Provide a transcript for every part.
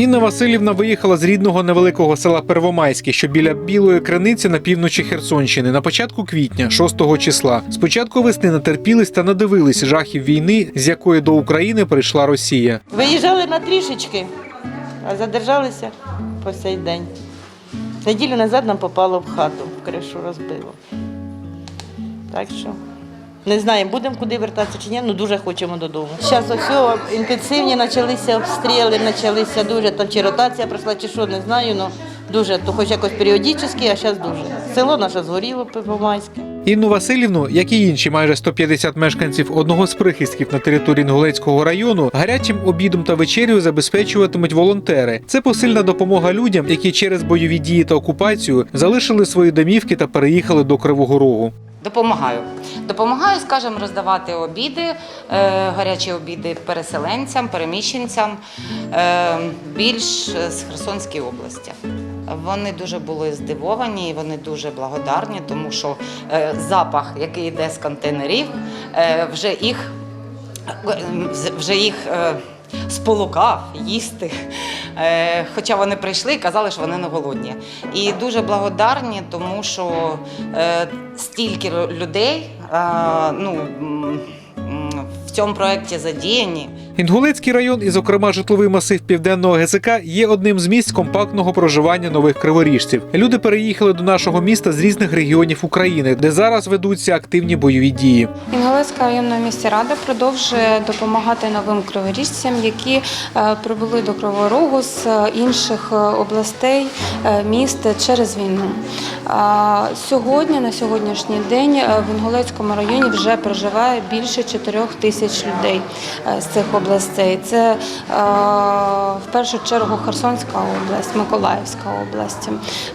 Інна Васильівна виїхала з рідного невеликого села Первомайське, що біля білої криниці на півночі Херсонщини, на початку квітня, 6 числа. Спочатку весни натерпілись та надивились жахів війни, з якої до України прийшла Росія. Виїжджали на трішечки, а задержалися по сей день. Неділю назад нам попало в хату, в кришу розбило. Так що не знаємо, будемо куди вертатися чи ні, ну дуже хочемо додому. Зараз ось інтенсивні почалися обстріли, почалися дуже, там чи ротація пройшла, чи що, не знаю, але дуже, то хоч якось періодично, а зараз дуже. Село наше згоріло Первомайське. Інну Васильівну, як і інші майже 150 мешканців одного з прихистків на території Інгулецького району, гарячим обідом та вечерю забезпечуватимуть волонтери. Це посильна допомога людям, які через бойові дії та окупацію залишили свої домівки та переїхали до Кривого Рогу. Допомагаю. Допомагаю, скажімо, роздавати обіди, е, гарячі обіди переселенцям, переміщенцям е, більш з Херсонської області. Вони дуже були здивовані, і вони дуже благодарні, тому що е, запах, який йде з контейнерів, е, вже їх е, вже їх е, сполукав їсти. Е, Хоча вони прийшли і казали, що вони не голодні. І дуже благодарні, тому що е, стільки людей ну, в цьому проєкті задіяні. Інгулецький район, і, зокрема, житловий масив південного ГЗК, є одним з місць компактного проживання нових криворіжців. Люди переїхали до нашого міста з різних регіонів України, де зараз ведуться активні бойові дії. Інгулецька районна міськрада продовжує допомагати новим криворіжцям, які е, прибули до Кривого з е, інших е, областей міст через війну. Сьогодні, на сьогоднішній день, в Інгулецькому районі вже проживає більше 4 тисяч людей з цих областей. Це е, в першу чергу Херсонська область, Миколаївська область.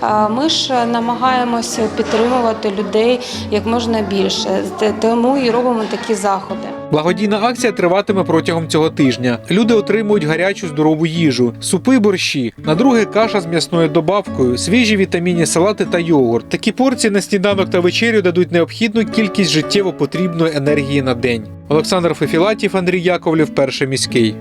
Е, Ми ж намагаємося підтримувати людей як можна більше, тому і робимо такі заходи. Благодійна акція триватиме протягом цього тижня. Люди отримують гарячу здорову їжу, супи, борщі, на друге каша з м'ясною добавкою, свіжі вітамінні салати та йогурт. Такі порції на сніданок та вечерю дадуть необхідну кількість життєво потрібної енергії на день. Олександр Фефілатів, Андрій Яковлів, перший міський.